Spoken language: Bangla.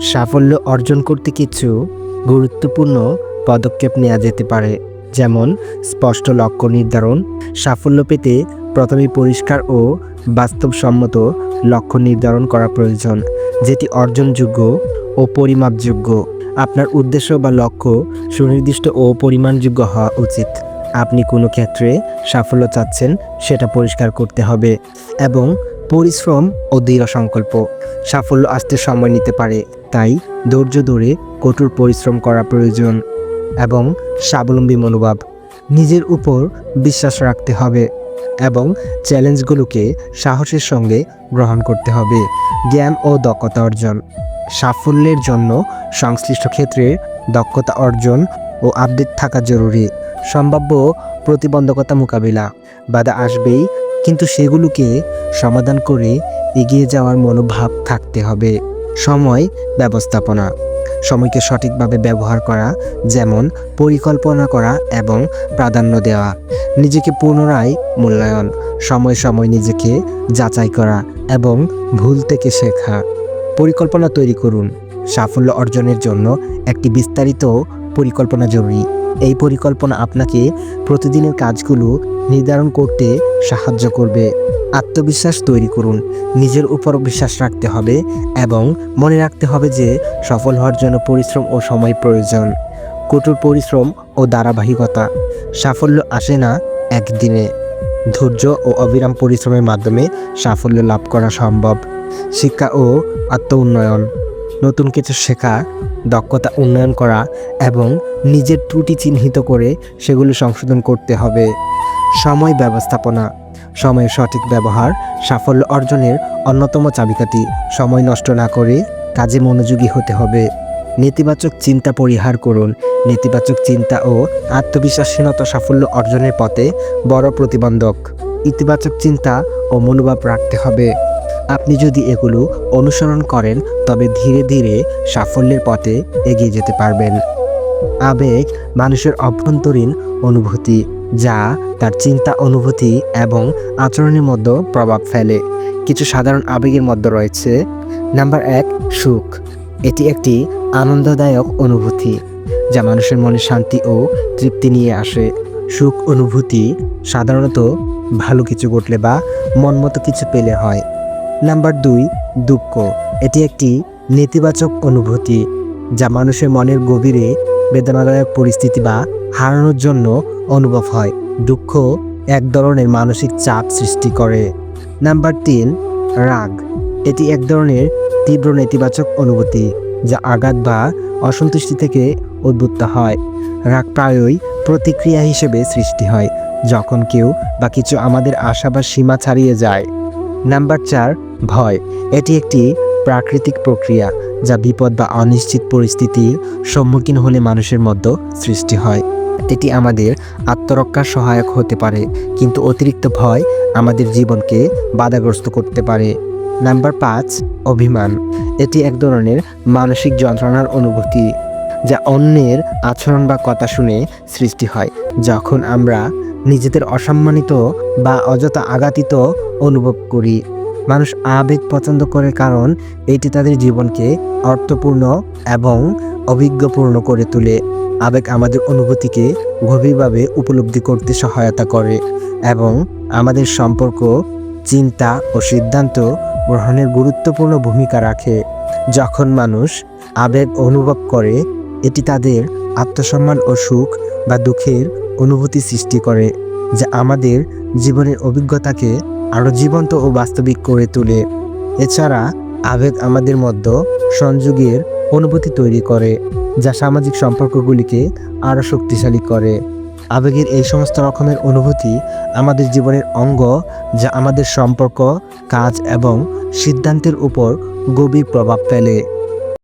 সাফল্য অর্জন করতে কিছু গুরুত্বপূর্ণ পদক্ষেপ নেওয়া যেতে পারে, যেমন স্পষ্ট লক্ষ্য নির্ধারণ, সাফল্য পেতে প্রথমে পরিষ্কার ও বাস্তবসম্মত লক্ষ্য নির্ধারণ করা প্রয়োজন, যেটি অর্জনযোগ্য ও পরিমাপযোগ্য। আপনার উদ্দেশ্য বা লক্ষ্য সুনির্দিষ্ট ও পরিমাণযোগ্য হওয়া উচিত। আপনি কোনো ক্ষেত্রে সাফল্য চাচ্ছেন সেটা পরিষ্কার করতে হবে এবং পরিশ্রম ও দৃঢ় সংকল্প সাফল্য আসতে সময় নিতে পারে। তাই ধৈর্য ধরে কঠোর পরিশ্রম করা প্রয়োজন এবং স্বাবলম্বী মনোভাব নিজের উপর বিশ্বাস রাখতে হবে এবং চ্যালেঞ্জগুলোকে সাহসের সঙ্গে গ্রহণ করতে হবে। জ্ঞান ও দক্ষতা অর্জন সাফল্যের জন্য সংশ্লিষ্ট ক্ষেত্রে দক্ষতা অর্জন ও আপডেট থাকা জরুরি। সম্ভাব্য প্রতিবন্ধকতা মোকাবিলা বাধা আসবেই, কিন্তু সেগুলোকে সমাধান করে এগিয়ে যাওয়ার মনোভাব থাকতে হবে। সময় ব্যবস্থাপনা। সময়কে সঠিকভাবে ব্যবহার করা, যেমন পরিকল্পনা করা এবং প্রাধান্য দেওয়া। নিজেকে পুনরায় মূল্যায়ন, সময় সময় নিজেকে যাচাই করা এবং ভুল থেকে শেখা। পরিকল্পনা তৈরি করুন। সাফল্য অর্জনের জন্য একটি বিস্তারিত পরিকল্পনা জরুরি। এই পরিকল্পনা আপনাকে প্রতিদিনের কাজগুলো নির্ধারণ করতে সাহায্য করবে। আত্মবিশ্বাস তৈরি করুন, নিজের উপর বিশ্বাস রাখতে হবে এবং মনে রাখতে হবে যে সফল হওয়ার জন্য পরিশ্রম ও সময় প্রয়োজন। কঠোর পরিশ্রম ও ধারাবাহিকতা, সাফল্য আসে না একদিনে। ধৈর্য ও অবিরাম পরিশ্রমের মাধ্যমে সাফল্য লাভ করা সম্ভব। শিক্ষা ও আত্ম উন্নয়ন নতুন কিছু শেখা, দক্ষতা উন্নয়ন করা এবং নিজের ত্রুটি চিহ্নিত করে সেগুলো সংশোধন করতে হবে। সময় ব্যবস্থাপনা, সময়ের সঠিক ব্যবহার, সাফল্য অর্জনের অন্যতম চাবিকাঠি। সময় নষ্ট না করে কাজে মনোযোগী হতে হবে। নেতিবাচক চিন্তা পরিহার করুন। নেতিবাচক চিন্তা ও আত্মবিশ্বাসহীনতা সাফল্য অর্জনের পথে বড় প্রতিবন্ধক। ইতিবাচক চিন্তা ও মনোভাব রাখতে হবে। আপনি যদি এগুলো অনুসরণ করেন, তবে ধীরে ধীরে সাফল্যের পথে এগিয়ে যেতে পারবেন। আবেগ মানুষের অভ্যন্তরীণ অনুভূতি, যা তার চিন্তা অনুভূতি এবং আচরণের মধ্যে প্রভাব ফেলে। কিছু সাধারণ আবেগের মধ্যে রয়েছে। নাম্বার এক, সুখ। এটি একটি আনন্দদায়ক অনুভূতি, যা মানুষের মনে শান্তি ও তৃপ্তি নিয়ে আসে। সুখ অনুভূতি সাধারণত ভালো কিছু ঘটলে বা মন মতো কিছু পেলে হয়। নাম্বার দুই, দুঃখ। এটি একটি নেতিবাচক অনুভূতি যা মানুষের মনের গভীরে বেদনাদায়ক পরিস্থিতি বা হারানোর জন্য অনুভব হয়। দুঃখ এক ধরনের মানসিক চাপ সৃষ্টি করে। নাম্বার তিন, রাগ। এটি এক ধরনের তীব্র নেতিবাচক অনুভূতি যা আঘাত বা অসন্তুষ্টি থেকে উদ্বুদ্ধ হয়। রাগ প্রায়ই প্রতিক্রিয়া হিসেবে সৃষ্টি হয়, যখন কেউ বা কিছু আমাদের আশা বা সীমা ছাড়িয়ে যায়। নাম্বার চার, ভয়। এটি একটি প্রাকৃতিক প্রক্রিয়া যা বিপদ বা অনিশ্চিত পরিস্থিতির সম্মুখীন হলে মানুষের মধ্যে সৃষ্টি হয়। এটি আমাদের আত্মরক্ষার সহায়ক হতে পারে, কিন্তু অতিরিক্ত ভয় আমাদের জীবনকে বাধাগ্রস্ত করতে পারে। নাম্বার পাঁচ, অভিমান। এটি এক ধরনের মানসিক যন্ত্রণার অনুভূতি যা অন্যের আচরণ বা কথা শুনে সৃষ্টি হয়। যখন আমরা নিজেদের অসম্মানিত বা অযথা আঘাতিত অনুভব করি। মানুষ আবেগ পছন্দ করে কারণ এটি তাদের জীবনকে অর্থপূর্ণ এবং অভিজ্ঞপূর্ণ করে তোলে। আবেগ আমাদের অনুভূতিকে গভীরভাবে উপলব্ধি করতে সহায়তা করে এবং আমাদের সম্পর্ক, চিন্তা ও সিদ্ধান্ত গ্রহণের গুরুত্বপূর্ণ ভূমিকা রাখে। যখন মানুষ আবেগ অনুভব করে, এটি তাদের আত্মসম্মান ও সুখ বা দুঃখের অনুভূতি সৃষ্টি করে, যা আমাদের জীবনের অভিজ্ঞতাকে আরও জীবন্ত ও বাস্তবিক করে তোলে। এছাড়া আবেগ আমাদের মধ্যে সংযোগের অনুভূতি তৈরি করে, যা সামাজিক সম্পর্কগুলিকে আরও শক্তিশালী করে। আবেগের এই সমস্ত রকমের অনুভূতি আমাদের জীবনের অঙ্গ, যা আমাদের সম্পর্ক, কাজ এবং সিদ্ধান্তের উপর গভীর প্রভাব ফেলে।